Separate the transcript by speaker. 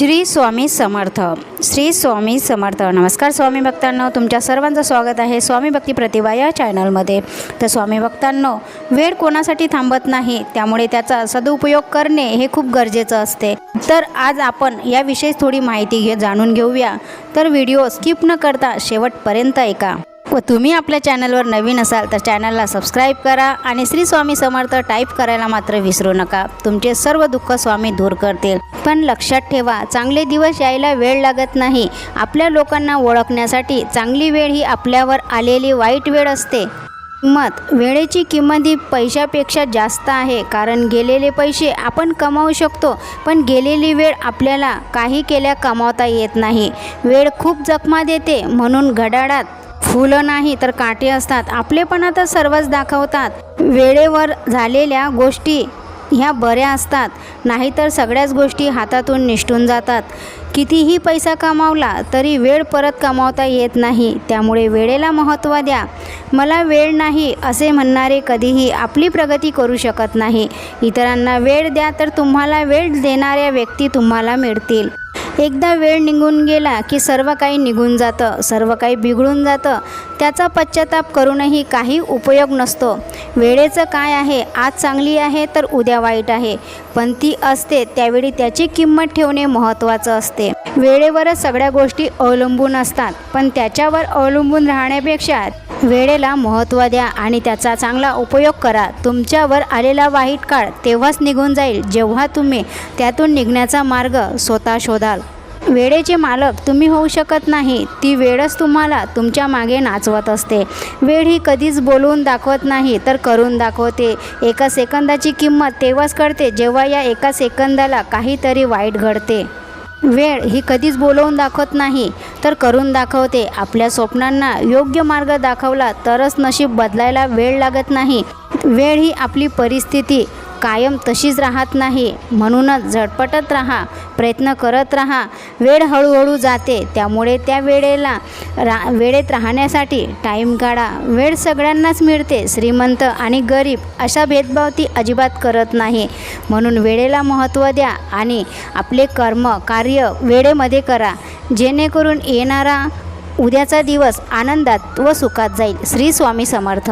Speaker 1: श्री स्वामी समर्थ. श्री स्वामी समर्थ. नमस्कार स्वामी भक्तांनो तुमच्या सर्वांचं स्वागत आहे स्वामी भक्ती प्रतिभा या चॅनलमध्ये. तर स्वामी भक्तांनो वेळ कोणासाठी थांबत नाही त्यामुळे त्याचा सदुपयोग करणे हे खूप गरजेचं असते. तर आज आपण याविषयी थोडी माहिती घे जाणून घेऊया. तर व्हिडिओ स्किप न करता शेवटपर्यंत ऐका. व तुम्ही आपल्या चॅनलवर नवीन असाल तर चॅनलला सबस्क्राईब करा आणि श्री स्वामी समर्थ टाईप करायला मात्र विसरू नका. तुमचे सर्व दुःख स्वामी दूर करतील. पण लक्षात ठेवा चांगले दिवस यायला वेळ लागत नाही. आपल्या लोकांना ओळखण्यासाठी चांगली वेळ ही आपल्यावर आलेली वाईट वेळ असते. किंमत वेळेची किंमत ही पैशापेक्षा जास्त आहे. कारण गेलेले पैसे आपण कमावू शकतो पण गेलेली वेळ आपल्याला काही केल्या कमावता येत नाही. वेळ खूप जखमा देते म्हणून घड्याळात फुलं नाही तर काटे असतात. आपलेपणा तर सर्वच दाखवतात. वेळेवर झालेल्या गोष्टी ह्या बऱ्या असतात. नाहीतर सगळ्याच गोष्टी हातातून निष्ठून जातात. कितीही पैसा कमावला तरी वेळ परत कमावता येत नाही. त्यामुळे वेळेला महत्त्व द्या. मला वेळ नाही असे म्हणणारे कधीही आपली प्रगती करू शकत नाही. इतरांना वेळ द्या तर तुम्हाला वेळ देणाऱ्या व्यक्ती तुम्हाला मिळतील. एकदा वेळ निघून गेला की सर्व काही निघून जातं सर्व काही बिघडून जातं. त्याचा पश्चाताप करूनही काही उपयोग नसतो. वेळेचं काय आहे? आज चांगली आहे तर उद्या वाईट आहे. पण ती असते त्यावेळी त्याची किंमत ठेवणे महत्त्वाचं असते. वेळेवरच सगळ्या गोष्टी अवलंबून असतात पण त्याच्यावर अवलंबून राहण्यापेक्षा वेळेला महत्त्व द्या आणि त्याचा चांगला उपयोग करा. तुमच्यावर आलेला वाईट काळ तेव्हाच निघून जाईल जेव्हा तुम्ही त्यातून निघण्याचा मार्ग स्वतः शोधाल. वेळेचे मालक तुम्ही होऊ शकत नाही. ती वेळच तुम्हाला तुमच्या मागे नाचवत असते. वेळ ही कधीच बोलवून दाखवत नाही तर करून दाखवते. एका सेकंदाची किंमत तेव्हाच कळते जेव्हा या एका सेकंदाला काहीतरी वाईट घडते. वेळ ही कधीच बोलवून दाखवत नाही तर करून दाखवते. आपल्या स्वप्नांना योग्य मार्ग दाखवला तरच नशीब बदलायला वेळ लागत नाही. वेळ ही आपली परिस्थिती कायम तशीच राहत नाही. म्हणूनच झटपटत राहा प्रयत्न करत राहा. वेळ हळूहळू जाते. त्यामुळे त्या वेळेला रा वेळेत राहण्यासाठी टाईम काढा. वेळ सगळ्यांनाच मिळते. श्रीमंत आणि गरीब अशा भेदभाव ती अजिबात करत नाही. म्हणून वेळेला महत्त्व द्या आणि आपले कर्म कार्य वेळेमध्ये करा. जेणेकरून येणारा उद्याचा दिवस आनंदात व सुखात जाईल. श्री स्वामी समर्थ.